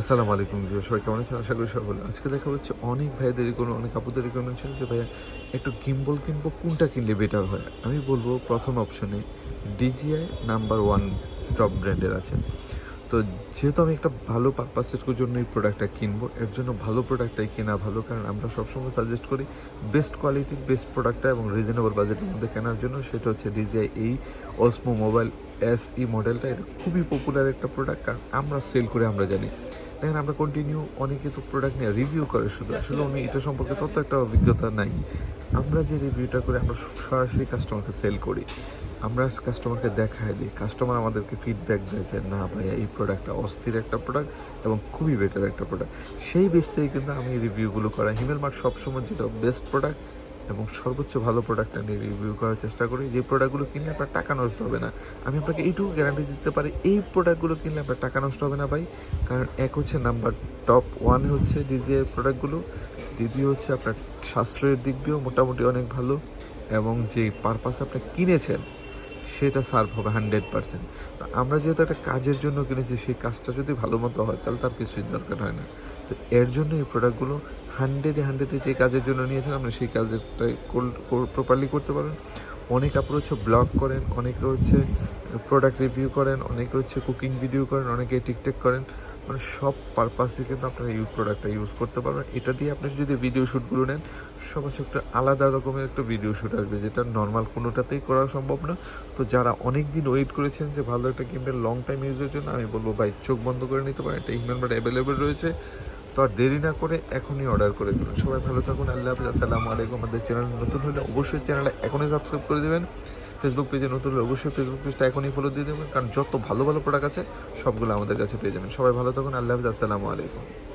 আসসালামু আলাইকুম জিও সবাই কেমন আছেন? আশা করি ভালো। আজকে দেখা হচ্ছে অনেক ভাইদের কোনো, অনেক আপুদের রিকমেন্ড ছিল যে, ভাইয়া, একটু গিম্বল কিনবো, কোনটা কিনলে বেটার হয়? আমি বলব প্রথম অপশনে ডিজিআই নাম্বার ওয়ান টপ ব্র্যান্ডের আছে। তো যেহেতু আমি একটা ভালো পারপাসের জন্য এই প্রোডাক্টটা কিনবো, এর জন্য ভালো প্রোডাক্টটাই কেনা ভালো, কারণ আমরা সবসময় সাজেস্ট করি বেস্ট কোয়ালিটির বেস্ট প্রোডাক্টটা এবং রিজনেবল বাজেটের মধ্যে কেনার জন্য। সেটা হচ্ছে ডিজিআই এই অসমো মোবাইল এস ই মডেলটা এটা খুবই পপুলার একটা প্রোডাক্ট কারণ আমরা সেল করে আমরা জানি। দেখেন আমরা কন্টিনিউ অনেকে তো প্রোডাক্ট নিয়ে রিভিউ করে শুধু। আসলে উনি এটা সম্পর্কে তত একটা অভিজ্ঞতা নাই। আমরা যে রিভিউটা করে, আমরা সরাসরি কাস্টমারকে সেল করি। আমরা কাস্টমারকে দেখাই দিই। কাস্টমার আমাদেরকে ফিডব্যাক দেয় যে, না ভাইয়া এই প্রোডাক্টটা অস্থির একটা প্রোডাক্ট এবং খুবই বেটার একটা প্রোডাক্ট সেই বেস থেকে কিন্তু আমি রিভিউগুলো করা হিমেল মার্ট সবসময় যেটা বেস্ট প্রোডাক্ট এবং সর্বোচ্চ ভালো প্রোডাক্ট আমি রিভিউ করার চেষ্টা করি। যে প্রোডাক্টগুলো কিনলে আপনার টাকা নষ্ট হবে না। আমি আপনাকে এইটুকু গ্যারান্টি দিতে পারি, এই প্রোডাক্টগুলো কিনলে আপনার টাকা নষ্ট হবে না ভাই। কারণ এক হচ্ছে নাম্বার টপ ওয়ান হচ্ছে ডিজিআই প্রোডাক্টগুলো দ্বিতীয় হচ্ছে আপনার সাশ্রয়ের দিক দিয়েও মোটামুটি অনেক ভালো। এবং যে পারপাস আপনি কিনেছেন সেটা সার্ভ হবে হান্ড্রেড পার্সেন্ট তো আমরা যেহেতু একটা কাজের জন্য কিনেছি, সেই কাজটা যদি ভালো মতো হয়, তাহলে তার কিছুই দরকার হয় না। তো এর জন্য এই প্রোডাক্টগুলো হান্ড্রেডে হান্ড্রেডে যে কাজের জন্য নিয়েছেন আপনি, সেই কাজটাই প্রপারলি করতে পারেন। অনেক আপনার হচ্ছে ব্লগ করেন, অনেকে হচ্ছে প্রোডাক্ট রিভিউ করেন, অনেকে হচ্ছে কুকিং ভিডিও করেন, অনেকে টিকটক করেন। মানে সব পারপাসে কিন্তু আপনারা ইউ প্রোডাক্টটা ইউজ করতে পারবেন। এটা দিয়ে আপনি যদি ভিডিও শ্যুটগুলো নেন সব একটা আলাদা রকমের একটা ভিডিও শ্যুট আসবে, যেটা নর্মাল কোনোটাতেই করা সম্ভব না। তো যারা অনেক দিন ওয়েট করেছেন যে ভালো একটা কিনবেন লং টাইম ইউজের জন্য, আমি বলব, ভাই, চোখ বন্ধ করে নিতে পারেন, এটা ইমেল বাট অ্যাভেলেবেল রয়েছে। তো আর দেরি না করে এখনই অর্ডার করে দেবেন সবাই ভালো থাকুন, আল্লাহ হাফিজ। আসসালামু আলাইকুম। আমাদের চ্যানেল নতুন হলে অবশ্যই চ্যানেলে এখনই সাবস্ক্রাইব করে দেবেন। ফেসবুক পেজে নতুন অবশ্যই ফেসবুক পেজটা এখনই ফলো দিয়ে দেবেন। কারণ যত ভালো ভালো প্রোডাক্ট আছে, সবগুলো আমাদের কাছে পেয়ে যাবেন। সবাই ভালো থাকুন। আল্লাহ হাফিজ। আসসালামু আলাইকুম।